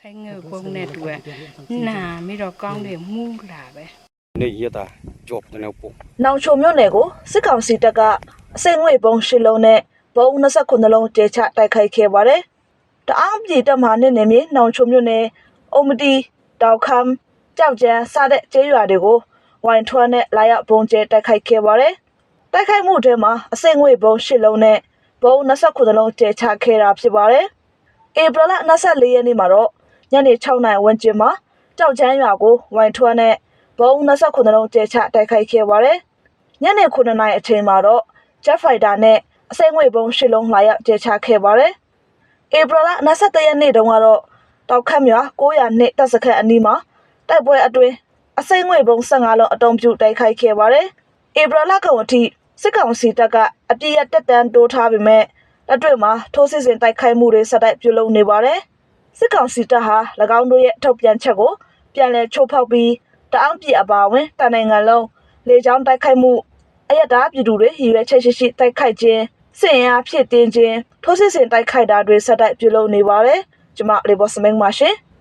ဆိုင်ငယ်ပုံနဲ့တူကနာပြီးတော့ကောင်းတယ်မူးလာပဲနေရတာကြော့တယ်ပေါ့နောင်ချုံမြို့နယ်ကိုစစ်ကောင်စီတပ်ကအစိမ့်ငွေပုံရှစ်လုံးနဲ့ဘုံ29လုံးတေချတိုက်ခိုက်ခဲ့ပါတယ်။တအားပြည်တပ်မဟာနဲ့နေမြေနောင်ချုံမြို့နယ်အုံမတီတောက်ခမ်းကြောက်ကျန်းစတဲ့ကျေးရွာတွေကိုဝိုင်ထွန်းနဲ့လာရောက်ပုံကျဲတိုက်ခိုက်ခဲ့ပါတယ်။တိုက်ခိုက်မှုထဲမှာအစိမ့်ငွေပုံရှစ်လုံးနဲ့ဘုံ29လုံးတေချခဲ့တာဖြစ်ပါတယ်။ဧပြီလ24ရက်နေ့မှာတော့ ညနေ6နာရီဝန်းကျင်မှာကြောက်ချမ်းရွာကိုဝိုင်ထွန်းနဲ့ဘုံ29လုံးကျဲချတိုက်ခိုက်ခဲ့ပါတယ်။ညနေ9နာရီအချိန်မှာတော့ Jet Fighter နဲ့အစိမ့်ငွေဘုံရှစ်လုံးလာရောက်ကျဲချခဲ့ပါတယ်။ဧပြီလ23ရက်နေ့တုန်းကတော့တောက်ခတ်မြ900နှစ်တပ်စခန်းအနီးမှာတိုက်ပွဲအတွင်းအစိမ့်ငွေဘုံ15လုံးအတုံးပြုတိုက်ခိုက်ခဲ့ပါတယ်။ဧပြီလကုန်အထိစစ်ကောင်စီတပ်ကအပြည့်ရတက်တန်းတိုးထားပေမဲ့လက်တွေ့မှာထိုးစစ်ဆင်တိုက်ခိုက်မှုတွေဆက်တိုက်ပြုလုပ်နေပါတယ်။ စစ်ကောင်စီတပ်ဟာ၎င်းတို့ရဲ့ထုတ်ပြန်ချက်ကိုပြန်လည်ချိုးဖောက်ပြီးတအောင်းပြည်အပါအဝင်တနိုင်ငံလုံးလေကြောင်းတိုက်ခိုက်မှုအယက်သားပြည်သူတွေရည်ရွယ်ချက်ရှိရှိတိုက်ခိုက်ခြင်းစစ်ရင်အားဖြစ်တင်းခြင်းထိုးစစ်ဆင်တိုက်ခိုက်တာတွေဆက်တိုက်ပြုလုပ်နေပါတယ်။ကျွန်မလေဘော့စမင်းပါရှင်။